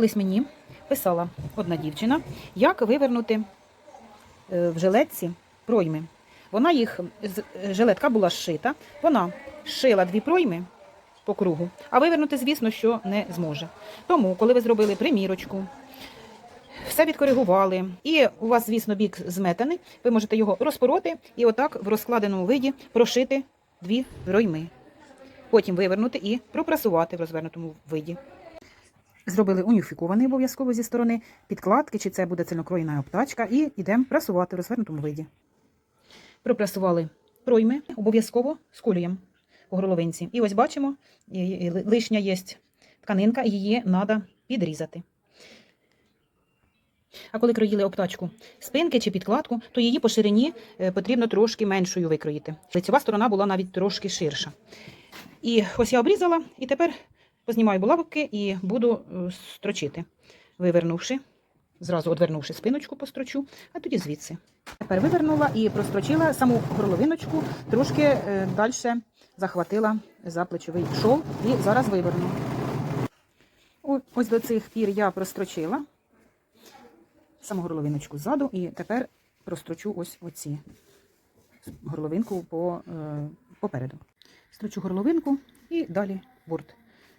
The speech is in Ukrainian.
Колись мені писала одна дівчина, як вивернути е, в жилетці пройми. Вона їх, жилетка була зшита, вона шила дві пройми по кругу, а вивернути, звісно, що не зможе. Тому, коли ви зробили примірочку, все відкоригували, і у вас, звісно, бік зметаний, ви можете його розпороти і отак в розкладеному виді прошити дві пройми. Потім вивернути і пропрасувати в розвернутому виді. Зробили уніфікований обов'язково зі сторони підкладки, чи це буде цільнокроєна обтачка, і йдемо прасувати в розвернутому виді. Пропрасували пройми обов'язково з колієм по горловинці. І ось бачимо, лишня є тканинка, її треба підрізати. А коли кроїли обтачку спинки чи підкладку, то її по ширині е, потрібно трошки меншою викроїти. Лицева сторона була навіть трошки ширша. І ось я обрізала, і тепер познімаю булавки і буду е, строчити, вивернувши, зразу одвернувши спиночку, построчу, а тоді звідси. Тепер вивернула і прострочила саму горловиночку, трошки е, далі захватила за плечовий шов і зараз виверну. Ось до цих пір я прострочила саму горловиночку ззаду, і тепер прострочу ось оці горловинку по, е, попереду. Строчу горловинку і далі борт.